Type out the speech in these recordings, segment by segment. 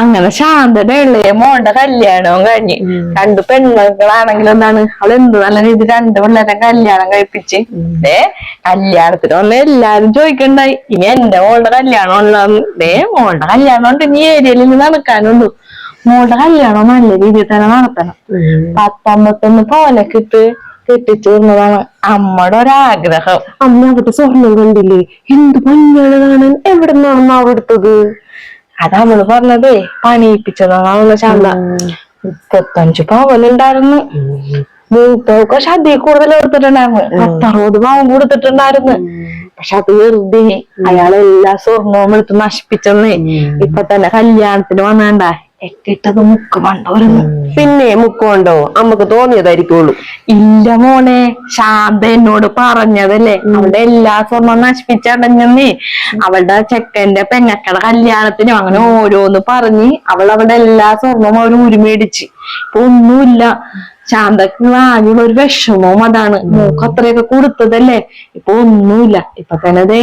അങ്ങനെ ശാന്തയുടെ ഇളയ മോണ്ട കല്യാണവും കഴിഞ്ഞ്. രണ്ട് പെണ്ണുങ്ങളാണെങ്കിലും എന്താണ്? അവൾ എന്ത് നല്ല രീതി രണ്ട് പിള്ളേരെ കല്യാണം കഴിപ്പിച്ച്. ദേ കല്യാണത്തിന് വന്ന് എല്ലാരും ചോദിക്കണ്ടായി. ഇനി എന്റെ മോളുടെ കല്യാണം ഉള്ളതെന്ന് ദേ മോളുടെ കല്യാണം ഉണ്ട് ഇനി ഏരിയയിൽ നടക്കാനുള്ളൂ. മോളുടെ കല്യാണം നല്ല രീതിയിൽ തന്നെ നടത്തണം. പത്തൊമ്പത്തൊന്ന് പോലെ കിട്ട് കെട്ടിച്ചു തന്നതാണ് അമ്മയുടെ ഒരാഗ്രഹം. അമ്മ അവിടെ സ്വർണം കണ്ടില്ലേ? എന്ത് ഭംഗിയാണ് കാണാൻ? എവിടെ നിന്നാണെന്നാ അവിടുത്തത്? അത് അവൾ പറഞ്ഞതേ പണിയിപ്പിച്ചതാണെന്ന് ശാന്ത മുപ്പത്തഞ്ച് പവനുണ്ടായിരുന്നു മൂത്തൊക്കെ ശതി കൂടുതൽ കൊടുത്തിട്ടുണ്ടായിരുന്നു പത്തറുപത് പാവം കൊടുത്തിട്ടുണ്ടായിരുന്നു. പക്ഷെ അത് വെറുതെ അയാൾ എല്ലാ സ്വർണവും എടുത്ത് നശിപ്പിച്ചെന്നേ ഇപ്പൊ തന്നെ കല്യാണത്തിന് വന്നാണ്ടാ എട്ടിട്ടത് മുക്ക് മണ്ടോരുന്നു പിന്നെ മുക്ക് മുക്കോണ്ടോ അമ്മയ്ക്ക് തോന്നിയതായിരിക്കുള്ളൂ. ഇല്ല മോനെ ശാന്ത എന്നോട് പറഞ്ഞതല്ലേ. അവളുടെ എല്ലാ സ്വർണം നശിപ്പിച്ചടഞ്ഞെന്നേ അവളുടെ ചെക്കന്റെ പെങ്ങക്കട കല്യാണത്തിനും അങ്ങനെ ഓരോന്ന് പറഞ്ഞ് അവൾ അവളുടെ എല്ലാ സ്വർണവും അവർ ഉരുമേടിച്ച് ഇപ്പൊ ഒന്നുമില്ല. ശാന്തക്ക് ആകെയുള്ള ഒരു വിഷമവും അതാണ്. മൂക്ക് അത്രയൊക്കെ കൊടുത്തതല്ലേ? ഇപ്പൊ ഒന്നുമില്ല. ഇപ്പൊ തന്നെ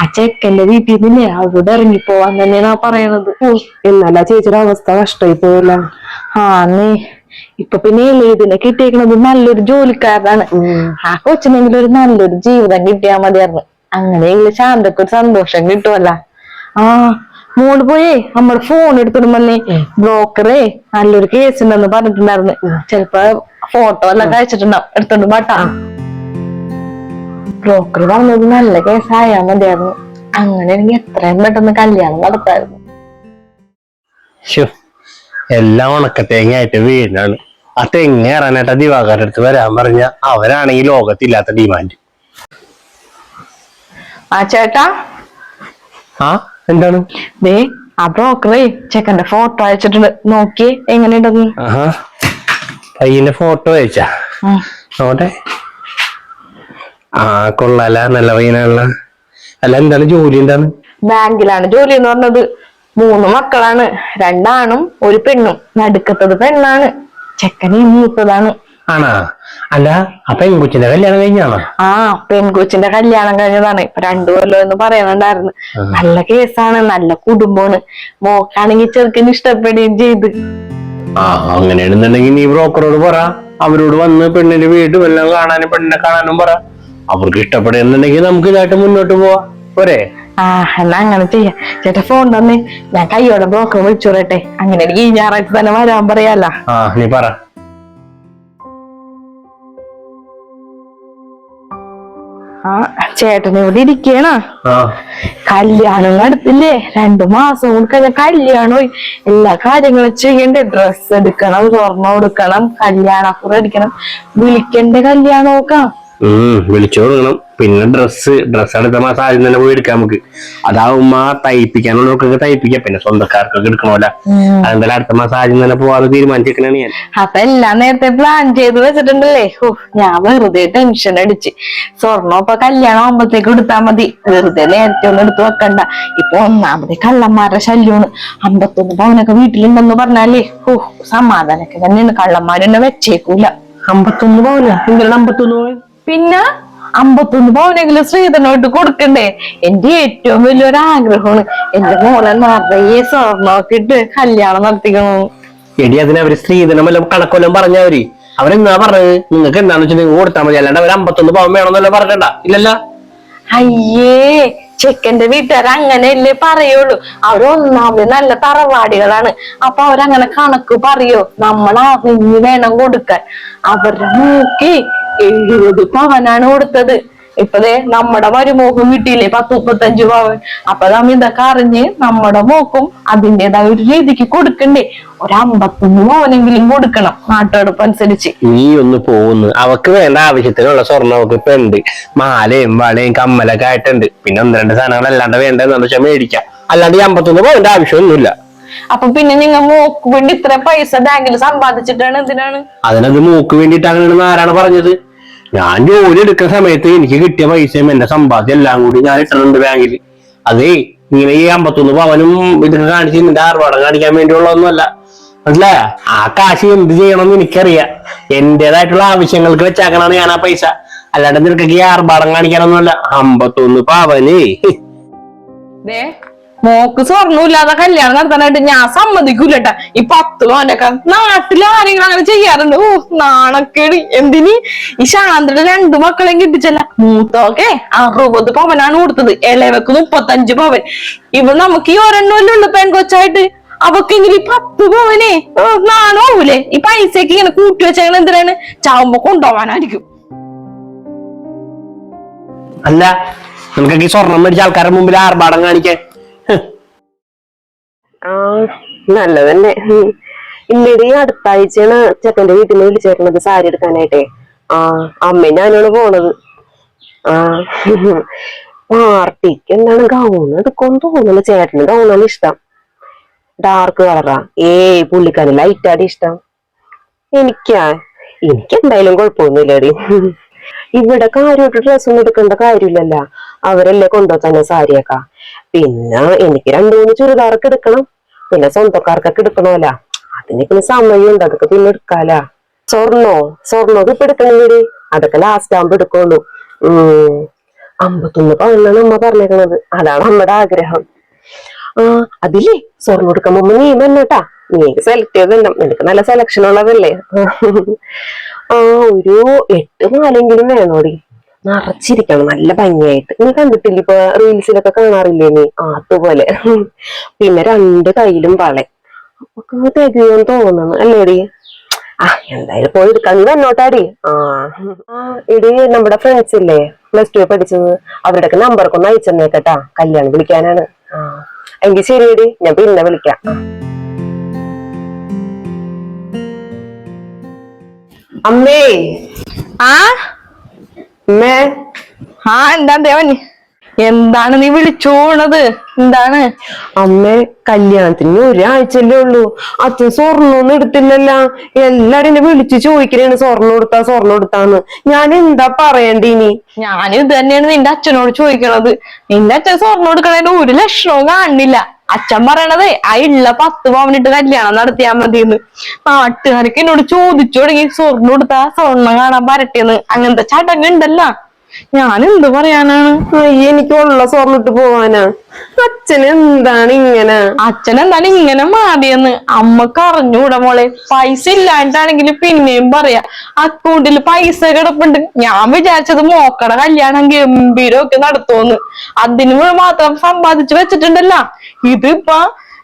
ആ ചെക്കന്റെ വീട്ടിൽ നിന്നില്ലേ അവിടെ ഇറങ്ങിപ്പോവാൻ തന്നെയാണ് പറയണത്. എന്നാലാ ചേച്ചിയുടെ അവസ്ഥ കഷ്ടായി പോയല്ല ആ നീ ഇപ്പൊ പിന്നെ ഇതിനെ കിട്ടിയേക്കണത് നല്ലൊരു ജോലിക്കാരനാണ്. ആ കൊച്ചിനെങ്കിലും ഒരു നല്ലൊരു ജീവിതം കിട്ടിയാ മതിയായിരുന്നു. അങ്ങനെയെങ്കിലും ശാന്തക്ക് ഒരു സന്തോഷം കിട്ടുമല്ല ആ മോൾ പോയേ നമ്മുടെ ഫോൺ എടുത്തിട്ട് വന്നേ. ബ്രോക്കറേ നല്ലൊരു കേസ് ഉണ്ടെന്ന് പറഞ്ഞിട്ടുണ്ടായിരുന്നു. ചെലപ്പോ ഫോട്ടോ എല്ലാം കഴിച്ചിട്ടുണ്ടാവും എടുത്തോണ്ട് പാട്ടാ ബ്രോക്കർ പറഞ്ഞത് നല്ല കേസായാ മതിയായിരുന്നു. അങ്ങനെ എനിക്ക് എത്രയും പെട്ടെന്ന് കല്യാണം നടത്തായിരുന്നു. എല്ലാം എല്ലാം ഉണക്കത്തേങ്ങയായിട്ട് വീടിനാണ് ആ തെങ്ങ ഇറാനായിട്ട് ദിവാകരുടെ അടുത്ത് വരാൻ പറഞ്ഞ. അവരാണെങ്കിൽ ലോകത്തില്ലാത്ത ഡിമാൻഡ് ആ ചേട്ടാ? ആ? എന്താണ്? ദേ ആ ബ്രോക്കറേ ചെക്കന്റെ ഫോട്ടോ അയച്ചിട്ടുണ്ട്. നോക്കിയേ എങ്ങനെയുണ്ടെന്ന്. പയ്യന്റെ ഫോട്ടോ അയച്ചാ. നോട്ടെ ആ കൊള്ളാല നല്ല പയ്യനാണല്ല. അല്ല എന്താണ് ജോലി എന്താണ്? ബാങ്കിലാണ് ജോലി എന്ന് പറഞ്ഞത്. മൂന്ന് മക്കളാണ്. രണ്ടാണും ഒരു പെണ്ണും. നടുക്കത്തത് പെണ്ണാണ്. ചെക്കനെ മൂത്തതാണ്. ആണാ? അല്ല ആ പെൺകുച്ചിന്റെ കല്യാണം കഴിഞ്ഞാണോ ആ പെൺകുച്ചിന്റെ കല്യാണം കഴിഞ്ഞതാണ്. ഇപ്പൊ രണ്ടു കൊല്ലം എന്ന് പറയുന്നുണ്ടായിരുന്നു. നല്ല കേസാണ് നല്ല കുടുംബമാണ്. മോക്കാണെങ്കിൽ ചെറുക്കന് ഇഷ്ടപ്പെടുകയും ചെയ്ത്. ആ അങ്ങനെയാണെന്നുണ്ടെങ്കിൽ നീ ബ്രോക്കറോട് പറ. അവരോട് വന്ന് പെണ്ണിന്റെ വീടും എല്ലാം കാണാനും പെണ്ണിനെ കാണാനും പറ. അവർക്ക് ഇഷ്ടപ്പെടുന്നുണ്ടെങ്കിൽ നമുക്ക് ഇതായിട്ട് മുന്നോട്ട് പോവാ. പോരെ? ആ എന്നാ അങ്ങനെ ചെയ്യാം. ചേട്ടാ ഫോൺ തന്നെ. ഞാൻ കൈയോടെ ബ്രോക്കർ വിളിച്ചോളട്ടെ അങ്ങനെ എനിക്ക് ഈ ഞായറാഴ്ച തന്നെ വരാൻ പറയാല്ല ആ നീ പറ. ആ ചേട്ടൻ ഇവിടെ ഇരിക്കണ കല്യാണം നടത്തില്ലേ? രണ്ടു മാസം കൊണ്ട് കഴിഞ്ഞ കല്യാണമായി എല്ലാ കാര്യങ്ങളും ചെയ്യണ്ടേ? ഡ്രസ് എടുക്കണം സ്വർണം എടുക്കണം കല്യാണപ്പുറം എടുക്കണം വിളിക്കണ്ടേ കല്യാണം നോക്കാം ഉം വിളിച്ചു കൊടുക്കണം പിന്നെ ഡ്രസ്സ് ഡ്രസ്സ് അടുത്ത മാസം ആദ്യം തന്നെ പോയി എടുക്കാം നമുക്ക്. അതാവുമ്പോ തയ്പ്പിക്കാനുള്ളവർക്കൊക്കെ തയ്പ്പിക്കാം. പിന്നെ സ്വന്തക്കാർക്കൊക്കെ എടുക്കണമല്ല. അതെന്തായാലും അടുത്ത മാസം ആദ്യം തന്നെ പോവാതെ തീരുമാനിച്ചേക്കണാണ് ഞാൻ. അപ്പൊ എല്ലാം നേരത്തെ പ്ലാൻ ചെയ്ത് വെച്ചിട്ടുണ്ടല്ലേ? ഓ ഞാൻ വെറുതെ ടെൻഷൻ അടിച്ച്. സ്വർണം ഇപ്പൊ കല്യാണം ആകുമ്പോഴത്തേക്ക് എടുത്താ മതി. വെറുതെ നേരത്തെ ഒന്നും എടുത്തു വെക്കണ്ട. ഇപ്പൊ ഒന്നാമത് കള്ളന്മാരുടെ ശല്യമാണ് അമ്പത്തൊന്ന് പവനൊക്കെ വീട്ടിലുണ്ടെന്ന് പറഞ്ഞാലേ ഓ സമാധാനൊക്കെ തന്നെയാണ്. കള്ളന്മാരെന്നെ വെച്ചേക്കൂല. അമ്പത്തൊന്ന് പോവില്ല എന്തിനാണ് അമ്പത്തൊന്ന് പോയി പിന്നെ അമ്പത്തൊന്ന് പവനെങ്കിലും ശ്രീധനോട്ട് കൊടുക്കണ്ടേ. എന്റെ ഏറ്റവും വലിയൊരു ആഗ്രഹമാണ് എന്റെ മോളെ നിറയെ സ്വർണമൊക്കെ ഇട്ട് കല്യാണം നടത്തിക്കണു. എടി അതിന് അവർ സ്ത്രീധനം വല്ലതും കണക്കൊല്ലം പറഞ്ഞവര് അവരെന്താ പറഞ്ഞത്? നിങ്ങൾക്ക് എന്താന്ന് വെച്ചാൽ നിങ്ങൾ കൊടുത്താൽ മതി. അല്ലാണ്ട് അവർ അമ്പത്തൊന്ന് പവൻ വേണമെന്നല്ല പറഞ്ഞണ്ട. ഇല്ലല്ല? അയ്യേ ചെക്കന്റെ വീട്ടുകാർ അങ്ങനെയല്ലേ പറയുള്ളൂ. അവർ ഒന്നാമത് നല്ല തറവാടികളാണ്. അപ്പൊ അവരങ്ങനെ കണക്ക് പറയോ? നമ്മൾ അറിഞ്ഞു വേണം കൊടുക്കാൻ. അവരുടെ നോക്കി എഴുപത് പവനാണ് കൊടുത്തത്. ഇപ്പതേ നമ്മുടെ മരുമോക്കും കിട്ടിയില്ലേ പത്ത് മുപ്പത്തഞ്ച് പവൻ. അപ്പൊ നമ്മ ഇതൊക്കെ അറിഞ്ഞ് നമ്മുടെ മോക്കും അതിന്റെതായ ഒരു രീതിക്ക് കൊടുക്കണ്ടേ. ഒരു അമ്പത്തൊന്ന് പവനെങ്കിലും കൊടുക്കണം നാട്ടുകടുപ്പ് അനുസരിച്ച്. നീ ഒന്ന് പോകുന്നു അവക്ക് വേണ്ട ആവശ്യത്തിനുള്ള സ്വർണം അവക്ക് ഇപ്പൊ ഉണ്ട്. മാലയും വളയും കമ്മലൊക്കെ ആയിട്ടുണ്ട്. പിന്നെ ഒന്ന് രണ്ട് സാധനങ്ങൾ അല്ലാണ്ട് വേണ്ടെന്ന് വെച്ചാൽ മേടിക്കാം. അല്ലാണ്ട് ഈ അമ്പത്തൊന്ന് പോകേണ്ട ആവശ്യമൊന്നുമില്ല. അപ്പൊ പിന്നെ നിങ്ങൾ മോക്ക് വേണ്ടി ഇത്ര പൈസ ബാങ്കിൽ സമ്പാദിച്ചിട്ടാണ് എന്തിനാണ്? അതിനത് മൂക്ക് വേണ്ടിയിട്ട് അങ്ങനെയാണെന്ന് ആരാണ് പറഞ്ഞത്. ഞാൻ ജോലി എടുക്കുന്ന സമയത്ത് എനിക്ക് കിട്ടിയ പൈസയും എന്റെ സമ്പാദ്യം എല്ലാം കൂടി ഞാൻ ഇട്ടിട്ടുണ്ട് ബാങ്കിൽ. അതേ ഇങ്ങനെ ഈ അമ്പത്തൊന്ന് പവനും ഇതൊക്കെ കാണിച്ച് നിന്റെ ആർഭാടം കാണിക്കാൻ വേണ്ടിയുള്ളതൊന്നുമല്ല. മനസ്സിലായ? ആ കാശ് എന്ത് ചെയ്യണമെന്ന് എനിക്കറിയാം. എന്റേതായിട്ടുള്ള ആവശ്യങ്ങൾക്ക് വെച്ചാക്കണാണ് ഞാൻ ആ പൈസ. അല്ലാണ്ട് നിനക്ക് ഈ ആർഭാടം കാണിക്കാനൊന്നുമല്ല. അമ്പത്തൊന്ന് പവന്. മോക്ക് സ്വർണമില്ലാതെ കല്യാണം നടത്താനായിട്ട് ഞാൻ സമ്മതിക്കൂലട്ടാ. ഈ പത്ത് പവനൊക്കെ നാട്ടിൽ ആരെങ്കിലും അങ്ങനെ ചെയ്യാറുണ്ട്? ഓ നാണക്കേട്. എന്തിന്? ഈ ശാന്തയുടെ രണ്ടു മക്കളെയും കിട്ടിച്ചല്ല. മൂത്തോക്കെ അറുപത് പവനാണ് കൊടുത്തത്. ഇളവക്ക് മുപ്പത്തഞ്ച് പവൻ. ഇവ നമുക്ക് ഈ ഒരെണ്ണമല്ലേ ഉള്ളു പെൺകൊച്ചായിട്ട്. അവക്കെങ്കിൽ ഈ പത്ത് പവനെ. നാണോവൂലേ? ഈ പൈസക്ക് ഇങ്ങനെ കൂട്ടി വെച്ചാൽ എന്തിനാണ്? ചാവുമ്പോ കൊണ്ടുപോവാനായിരിക്കും. അല്ല നമുക്ക് ഈ സ്വർണം മേടിച്ച ആൾക്കാരുടെ മുമ്പിൽ ആർഭാടം കാണിക്കാൻ. ആ നല്ലതന്നെ. ഇല്ലടി അടുത്ത ആഴ്ചയാണ് ചെക്കന്റെ വീട്ടിൽ നിന്ന് വിളിച്ചേക്കണത് സാരി എടുക്കാനായിട്ടേ. ആ അമ്മ ഞാനാണ് പോണത്. ആ പാർട്ടിക്ക് എന്താണ് ഗൗൺ എടുക്കുമെന്ന് തോന്നുന്നു. ചേട്ടന് ഗൗണാണ് ഇഷ്ടം. ഡാർക്ക് കളറാ. ഏയ് പുള്ളിക്കാരൻ ലൈറ്റാടി ഇഷ്ടം. എനിക്കാ എനിക്ക് എന്തായാലും കുഴപ്പമൊന്നുമില്ലടി. ഇവിടെ കാര്യമായിട്ട് ഡ്രസ് ഒന്നും എടുക്കേണ്ട കാര്യമില്ലല്ലോ. അവരല്ലേ കൊണ്ടോ തന്നെ സാരിയൊക്കെ. പിന്നെ എനിക്ക് രണ്ടു മൂന്ന് ചുരിദാറൊക്കെ എടുക്കണം. പിന്നെ സ്വന്തക്കാർക്കൊക്കെ എടുക്കണമല്ല അതിനൊക്കെ സമയമുണ്ട് അതൊക്കെ പിന്നെ എടുക്കാല. സ്വർണോ സ്വർണോ ഇപ്പൊ എടുക്കണമെങ്കിൽ അതൊക്കെ ലാസ്റ്റ് ആകുമ്പോ എടുക്കുള്ളൂ. ഉം. അമ്പത്തൊന്ന് പവനാണ് അമ്മ പറഞ്ഞേക്കണത്. അതാണ് അമ്മയുടെ ആഗ്രഹം. ആ അതില്ലേ? സ്വർണം എടുക്കാൻ മുമ്പ് നീ തന്നെട്ടാ നീ സെലക്ട് ചെയ്തല്ലോ നിനക്ക് നല്ല സെലക്ഷൻ ഉള്ളതല്ലേ? ആ ഒരു എട്ട് നാലെങ്കിലും വേണോടി. നിറച്ചിരിക്കണം. നല്ല ഭംഗിയായിട്ട്. നീ കണ്ടിട്ടില്ല? ഇപ്പൊ റീൽസിലൊക്കെ കാണാറില്ലേ നീ ആ അതുപോലെ. പിന്നെ രണ്ട് കയ്യിലും വള. അപ്പൊ തികയും തോന്നുന്നു. അല്ലേടി? ആ എന്തായാലും പോയി എടുക്കാം. നീ വന്നോട്ടാടി. ആ. ഇടി നമ്മുടെ ഫ്രണ്ട്സ് ഇല്ലേ? പ്ലസ് ടു പഠിച്ചത്. അവരുടെയൊക്കെ നമ്പർക്ക് ഒന്ന് അയച്ചെന്നേക്കട്ടാ കല്യാണം വിളിക്കാനാണ്. ആ. എങ്കിൽ ശരിയടി. ഞാൻ പിന്നെ വിളിക്കാം. അമ്മേ. ആ? അമ്മേ ആ എന്താ ദേവൻ? എന്താണ് നീ വിളിച്ചോണത്? എന്താണ്? അമ്മേ കല്യാണത്തിന് ഒരാഴ്ചയല്ലേ ഉള്ളൂ. അച്ഛൻ സ്വർണമൊന്നും എടുത്തില്ലല്ല. എല്ലാരും എന്നെ വിളിച്ച് ചോദിക്കണേണ് സ്വർണം കൊടുത്താ സ്വർണം എടുത്താന്ന് ഞാൻ എന്താ പറയണ്ടേ ഇനി? ഞാൻ ഇത് തന്നെയാണ് നിന്റെ അച്ഛനോട് ചോദിക്കണത്. നിന്റെ അച്ഛൻ സ്വർണം എടുക്കണതിന് ഒരു ലക്ഷണവും കാണുന്നില്ല അച്ഛൻ പറയണത് ആ ഉള്ള പത്ത് പവനിട്ട് കല്യാണം നടത്തിയാ മതിന്ന്. നാട്ടുകാർക്ക് എന്നോട് ചോദിച്ചു തുടങ്ങി സ്വർണം കൊടുത്താ സ്വർണം കാണാൻ പരട്ടിയെന്ന് അങ്ങനത്തെ ചടങ്ങ് ഉണ്ടല്ലോ ഞാൻ എന്ത് പറയാനാണ് എനിക്കുള്ള സ്വർണിട്ട് പോവാനാ. അച്ഛൻ എന്താണ് ഇങ്ങനെ? അച്ഛൻ എന്താണ് ഇങ്ങനെ മാറിയെന്ന് അമ്മയ്ക്ക് അറിഞ്ഞൂടാ മോളെ. പൈസ ഇല്ലാണ്ടാണെങ്കിൽ പിന്നെയും പറയാ. അക്കൗണ്ടിൽ പൈസ കിടപ്പുണ്ട്. ഞാൻ വിചാരിച്ചത് മോക്കട കല്യാണം ഗംഭീരമൊക്കെ നടത്തുമെന്ന്. അതിന് മാത്രം സമ്പാദിച്ചു വെച്ചിട്ടുണ്ടല്ലോ. ഇതിപ്പോ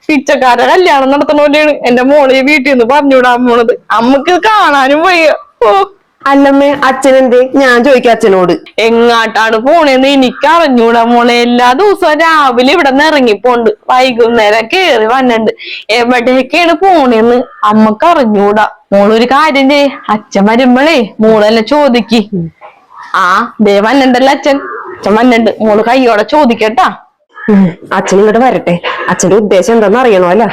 പിച്ചക്കാര കല്യാണം നടത്തണ പോലെയാണ്. എന്റെ മോളെ വീട്ടിൽ നിന്ന് പറഞ്ഞുവിടാൻ പോണത്. അമ്മയ്ക്ക് കാണാനും വയ്യ. ഓ അല്ലമ്മേ അച്ഛൻ എന്തേ ഞാൻ ചോദിക്കാം അച്ഛനോട്. എങ്ങാട്ടാണ് പോണേന്ന് എനിക്ക് അറിഞ്ഞൂടാ മോളെ. എല്ലാ ദിവസവും രാവിലെ ഇവിടെ നിന്ന് ഇറങ്ങിപ്പോണ്ട് വൈകുന്നേരം കേറി വന്നിണ്ട്. എവിടേക്കാണ് പോണേന്ന് അമ്മയ്ക്ക് അറിഞ്ഞൂടാ മോളൊരു കാര്യം ചെയ് അച്ഛൻ വരുമ്പളേ മോളെന്നെ ചോദിക്ക്. ആ ദേ വന്നിണ്ടല്ലോ അച്ഛൻ. അച്ഛൻ വന്നിണ്ട്. മോൾ കയ്യോടെ ചോദിക്കട്ടാ. അച്ഛൻ ഇങ്ങോട്ട് വരട്ടെ. അച്ഛന്റെ ഉദ്ദേശം എന്താണെന്ന് അറിയണോ അല്ല?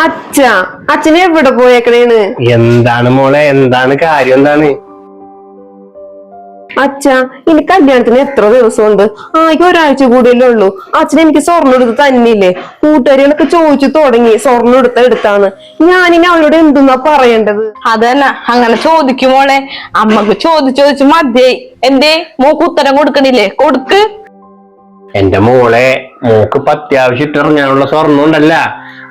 അച്ഛ അച്ഛൻ എവിടെ പോയേക്കണേണ് എന്താണ് മോളെ എന്താണ് കാര്യം എന്താണ്? അച്ഛ എനിക്ക് കല്യാണത്തിന് എത്ര ദിവസമുണ്ട്? ആകെ ഒരാഴ്ച കൂടിയല്ലേ ഉള്ളൂ. അച്ഛൻ എനിക്ക് സ്വർണം എടുത്ത് തന്നില്ലേ? കൂട്ടുകാരികളൊക്കെ ചോദിച്ചു തുടങ്ങി സ്വർണം എടുത്ത എടുത്താണ്. ഞാനിനി അവരോട് എന്തെന്നാ പറയേണ്ടത്? അതല്ല അങ്ങനെ ചോദിക്കും മോളെ. അമ്മയ്ക്ക് ചോദിച്ചു ചോദിച്ചു മതിയായി. എന്തേ മോക്ക് ഉത്തരം കൊടുക്കണില്ലേ? കൊടുക്ക്. എന്റെ മോളെ മോക്ക് ഇപ്പൊ അത്യാവശ്യം ഇട്ടിറങ്ങാനുള്ള സ്വർണം ഉണ്ടല്ല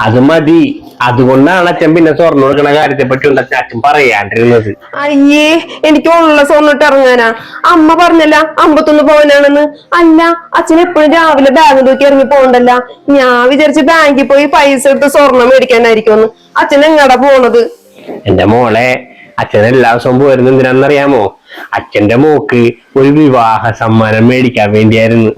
അത് മതി. അതുകൊണ്ടാണ് അച്ഛൻ പിന്നെ സ്വർണ എടുക്കണ കാര്യത്തെ പറ്റി ഉണ്ട് അച്ഛൻ പറയാണ്ടിരുന്നത്. അയ്യേ എനിക്ക് ഉള്ള സ്വർണിട്ട് ഇറങ്ങാനാ. അമ്മ പറഞ്ഞല്ല അമ്പത്തൊന്ന് പോകാനാണെന്ന് അല്ല അച്ഛൻ എപ്പോഴും രാവിലെ ബാഗ് തൂക്കി ഇറങ്ങി പോകണ്ടല്ല. ഞാൻ വിചാരിച്ച് ബാങ്കിൽ പോയി പൈസ എടുത്ത് സ്വർണം മേടിക്കാനായിരിക്കുമെന്ന്. അച്ഛൻ എങ്ങടാ പോണത്? എന്റെ മോളെ അച്ഛൻ എല്ലാ ദിവസവും വരുന്നത് എന്തിനാണെന്നറിയാമോ? അച്ഛന്റെ മോക്ക് ഒരു വിവാഹ സമ്മാനം മേടിക്കാൻ വേണ്ടിയായിരുന്നു.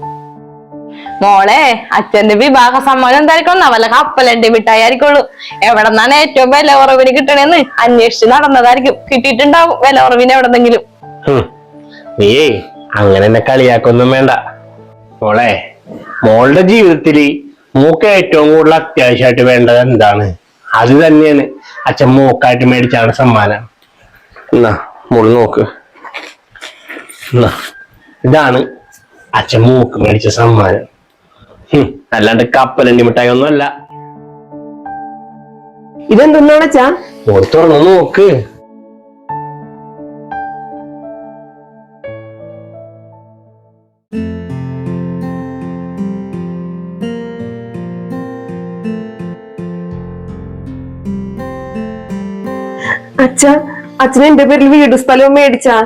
മോളെ അച്ഛന്റെ വിവാഹ സമ്മാനം എന്തായിരിക്കും വല്ല കപ്പലണ്ടി മിഠായി ആയിരിക്കുള്ളൂ എവിടെന്നാണ് ഏറ്റവും വില കുറവിന് കിട്ടണേന്ന്? അന്വേഷിച്ച് നടന്നതായിരിക്കും. കിട്ടിയിട്ടുണ്ടാവും വില കുറവിന് എവിടെന്നെങ്കിലും. നീയേ അങ്ങനെ എന്നെ കളിയാക്കൊന്നും വേണ്ട. മോളെ മോളുടെ ജീവിതത്തിൽ മൂക്ക് ഏറ്റവും കൂടുതൽ അത്യാവശ്യമായിട്ട് വേണ്ടത് എന്താണ്? അത് തന്നെയാണ്. അച്ഛൻ മൂക്കായിട്ട് മേടിച്ചാണ് സമ്മാനം. എന്നാ മോൾ നോക്ക്. ഇതാണ് അച്ഛൻ മൂക്ക് മേടിച്ച സമ്മാനം. അല്ലാണ്ട് കപ്പലണ്ടി മിഠായി ഒന്നുമല്ല ഇതെന്തെന്നാണച്ചാ ഓർത്തുറന്നു നോക്ക്. അച്ഛ അച്ഛന് എന്റെ പേരിൽ വീട് സ്ഥലവും മേടിച്ചാ.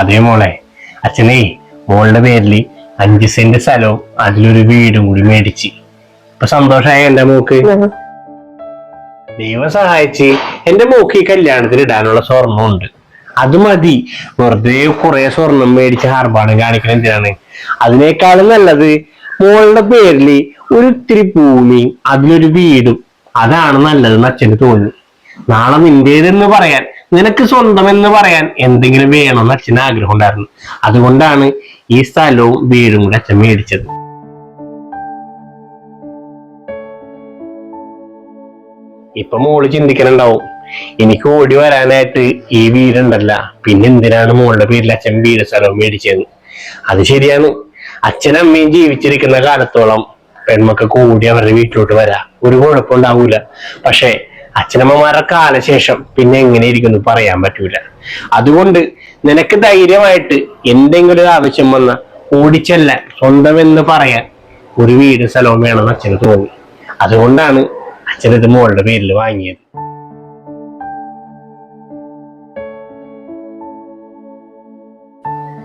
അതേ മോളെ അച്ഛനേ മോളുടെ പേരിൽ അഞ്ച് സെന്റ് സ്ഥലവും അതിലൊരു വീടും കൂടി മേടിച്ച്. ഇപ്പൊ സന്തോഷമായ എന്റെ മോക്ക്? ദൈവം സഹായിച്ച് എന്റെ മോക്ക് ഈ കല്യാണത്തിന് ഇടാനുള്ള സ്വർണമുണ്ട്. അത് മതി. വെറുതെ കുറെ സ്വർണം മേടിച്ച് ഹാർബാണ് കാണിക്കണ എന്തിനാണ്? അതിനേക്കാളും നല്ലത് മോളുടെ പേരിൽ ഒരു ഇത്തിരി ഭൂമിയും അതിലൊരു വീടും. അതാണ് നല്ലതെന്ന് അച്ഛന് തോന്നി നാളെ നിന്റേതെന്ന് പറയാൻ നിനക്ക് സ്വന്തം എന്ന് പറയാൻ എന്തെങ്കിലും വേണമെന്ന് അച്ഛന് ആഗ്രഹം ഉണ്ടായിരുന്നു അതുകൊണ്ടാണ് ഈ സ്ഥലവും വീടും കൂടെ അച്ഛൻ മേടിച്ചത്. ഇപ്പൊ മോൾ ചിന്തിക്കണുണ്ടാവും. എനിക്ക് ഓടി വരാനായിട്ട് ഈ വീടുണ്ടല്ല. പിന്നെ എന്തിനാണ് മോളുടെ പേരിൽ അച്ഛൻ വീട് സ്ഥലവും മേടിച്ചത്? അത് ശരിയാണ്. അച്ഛനും അമ്മയും ജീവിച്ചിരിക്കുന്ന കാലത്തോളം പെൺമക്കൾക്ക് ഓടി അവരുടെ വീട്ടിലോട്ട് വരാം. ഒരു കുഴപ്പമുണ്ടാവൂല. പക്ഷെ അച്ഛനമ്മമാരുടെ കാലശേഷം പിന്നെ എങ്ങനെ ഇരിക്കുന്നു പറയാൻ പറ്റൂല. അതുകൊണ്ട് നിനക്ക് ധൈര്യമായിട്ട് എന്തെങ്കിലും ഒരു ആവശ്യം വന്ന ഓടിച്ചല്ല. സ്വന്തം എന്ന് പറയാൻ ഒരു വീട് സ്ഥലവും വേണമെന്ന് അച്ഛന് തോന്നി. അതുകൊണ്ടാണ് അച്ഛൻ ഇത് മോളുടെ പേരിൽ വാങ്ങിയത്.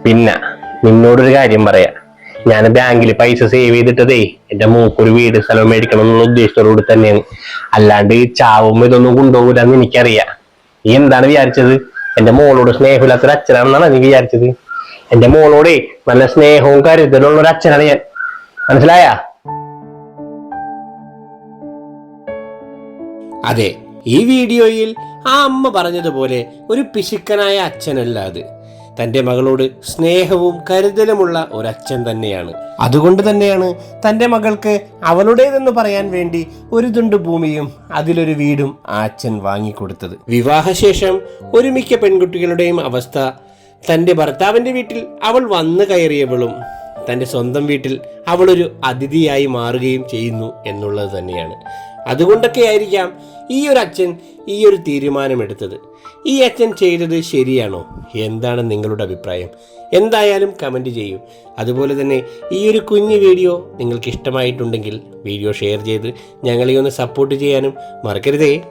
പിന്നെ നിന്നോടൊരു കാര്യം പറയാ. ഞാൻ ബാങ്കിൽ പൈസ സേവ് ചെയ്തിട്ടതേ എന്റെ മൂക്കൊരു വീട് സ്ഥലം മേടിക്കണം എന്നുള്ള ഉദ്ദേശത്തോടുകൂടി തന്നെയാണ്. അല്ലാണ്ട് ചാവും ഇതൊന്നും കൊണ്ടുപോകില്ലെന്ന് എനിക്കറിയാം. നീ എന്താണ് വിചാരിച്ചത്? എന്റെ മോളോട് സ്നേഹമില്ലാത്തൊരു അച്ഛനാണെന്നാണ് നീ വിചാരിച്ചത്? എന്റെ മോളോടെ നല്ല സ്നേഹവും കരുതലുള്ള ഒരു അച്ഛനാണ് ഞാൻ. മനസ്സിലായ? അതെ ഈ വീഡിയോയിൽ ആ അമ്മ പറഞ്ഞതുപോലെ ഒരു പിശുക്കനായ അച്ഛനല്ല അത്. തന്റെ മകളോട് സ്നേഹവും കരുതലുമുള്ള ഒരച്ഛൻ തന്നെയാണ്. അതുകൊണ്ട് തന്നെയാണ് തന്റെ മകൾക്ക് അവളുടേതെന്ന് പറയാൻ വേണ്ടി ഒരു തുണ്ട് ഭൂമിയും അതിലൊരു വീടും ആ അച്ഛൻ വാങ്ങിക്കൊടുത്തത്. വിവാഹശേഷം ഒരു മിക്ക പെൺകുട്ടികളുടെയും അവസ്ഥ തന്റെ ഭർത്താവിന്റെ വീട്ടിൽ അവൾ വന്നു കയറിയവളും തന്റെ സ്വന്തം വീട്ടിൽ അവളൊരു അതിഥിയായി മാറുകയും ചെയ്യുന്നു എന്നുള്ളത് തന്നെയാണ്. അതുകൊണ്ടൊക്കെ ആയിരിക്കാം ഈ ഒരു അച്ഛൻ ഈ ഒരു തീരുമാനമെടുത്തത്. ഈ അച്ഛൻ ചെയ്തത് ശരിയാണോ? എന്താണ് നിങ്ങളുടെ അഭിപ്രായം? എന്തായാലും കമന്റ് ചെയ്യൂ. അതുപോലെ തന്നെ ഈ ഒരു കുഞ്ഞു വീഡിയോ നിങ്ങൾക്ക് ഇഷ്ടമായിട്ടുണ്ടെങ്കിൽ വീഡിയോ ഷെയർ ചെയ്ത് ഞങ്ങളെ ഒന്ന് സപ്പോർട്ട് ചെയ്യാനും മറക്കരുതേ.